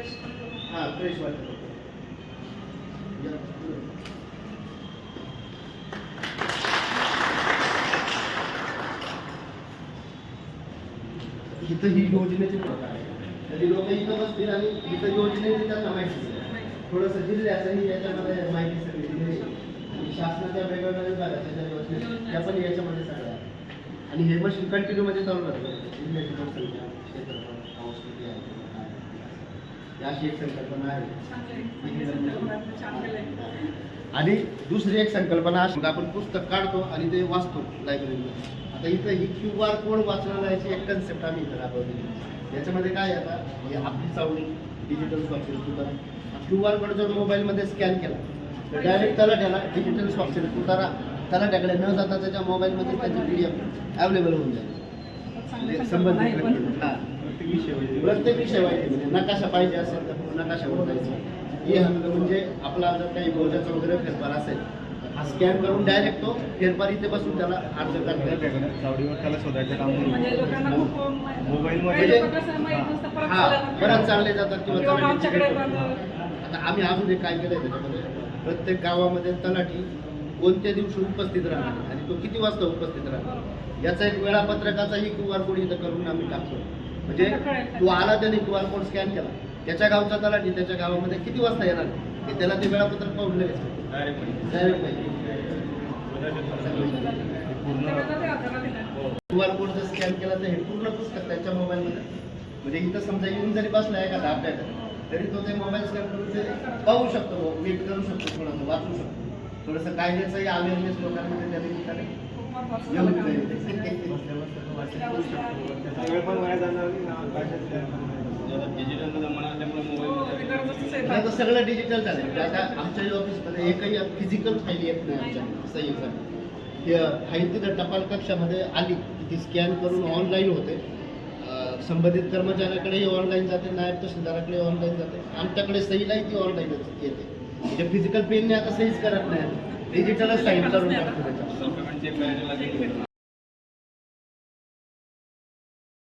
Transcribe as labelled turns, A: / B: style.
A: Fresh
B: हा fresh वाटतं या. इथं ही योजनेचे प्रकार आहे तरी लोक इथं बसतील आणि इथं योजनेची त्यांना माहिती आहे. थोडंसं जिल्ह्याचंही याच्यामध्ये माहिती सगळी दिलेली आणि शासनाच्या वेगवेगळ्या विभागाच्या ज्या योजना त्या पण याच्यामध्ये सगळ्या आणि हे मशीन कंटिन्यू मध्ये चालू राहतं. जिल्ह्याची लोकसंख्या क्षेत्रफळ पाऊस आहे. अशी एक संकल्पना आहे. आणि दुसरी एक संकल्पना अशी आपण पुस्तक काढतो आणि ते वाचतो लायब्ररीमध्ये आता इथं ही क्यू आर कोड वाचण्याची एक कन्सेप्ट आम्ही इथं राबवली. याच्यामध्ये काय आता? हे आपली चावणी डिजिटल स्वाक्षरी तुतारा. क्यू आर कोड जर मोबाईलमध्ये स्कॅन केला तर डायरेक्ट त्याला त्याला डिजिटल स्वाक्षरी तुतारा त्याला त्याकडे न जाता त्याच्या मोबाईलमध्ये त्याची पी डी एफ अवेलेबल होऊन जाईल संबंधित हा. प्रत्येक विषय माहिती म्हणजे नकाशा पाहिजे असेल तर नकाशावर जायचं हे हंग म्हणजे आपला जर काही बोजाचा वगैरे फेरफार असेल हा स्कॅन करून डायरेक्ट तो फेरफार इथे बसून त्याला अर्ज करता येतो.
C: चावडीवर त्याला शोधायचं काम
A: म्हणजे परत
B: हा बराच. चांगले जातात किंवा. आता आम्ही अजून एक काय केलंय त्याच्यामध्ये प्रत्येक गावामध्ये तलाठी कोणत्या दिवशी उपस्थित राहणार आणि तो किती वाजता उपस्थित राहणार याचा एक वेळापत्रकाचाही क्यू आर कोड इथं करून आम्ही टाकतो म्हणजे तू आला त्याने क्यू आर कोड स्कॅन केला त्याच्या गावचा तलाठी त्याच्या गावामध्ये किती वाजता येणार ते त्याला ते वेळापत्रक पाहून लगेच डायरेक्ट. क्यू आर कोड जर स्कॅन केला तर हे पूर्ण पुस्तक त्यांच्या मोबाईलमध्ये म्हणजे इथं समजा येऊन जरी बसला एखादा आपल्याकडे तरी तो ते मोबाईल स्कॅन करून ते पाहू शकतो नीट करू शकतो थोडंसं वाचू शकतो थोडंसं कायद्याचंही अवेअरनेस लोकांमध्ये त्या निमित्ताने
A: खूप महत्वाचं
B: येऊन. जाईल.
C: वेळ पण वाया जाणार
B: आता सगळं डिजिटल झालं म्हणजे आता आमच्याही ऑफिसमध्ये एकही फिजिकल फाईल येत नाही आमच्या. सही फाईल तिथं टपाल कक्षामध्ये आली. ती स्कॅन करून ऑनलाईन होते. संबंधित कर्मचाऱ्याकडेही ऑनलाईन जाते नायब तहसीलदाराकडे ऑनलाईन जाते. आमच्याकडे सहीलाही ती ऑनलाईन येते. म्हणजे फिजिकल पेनने आता सहीच करत नाही. डिजिटलच साईन करून टाकतो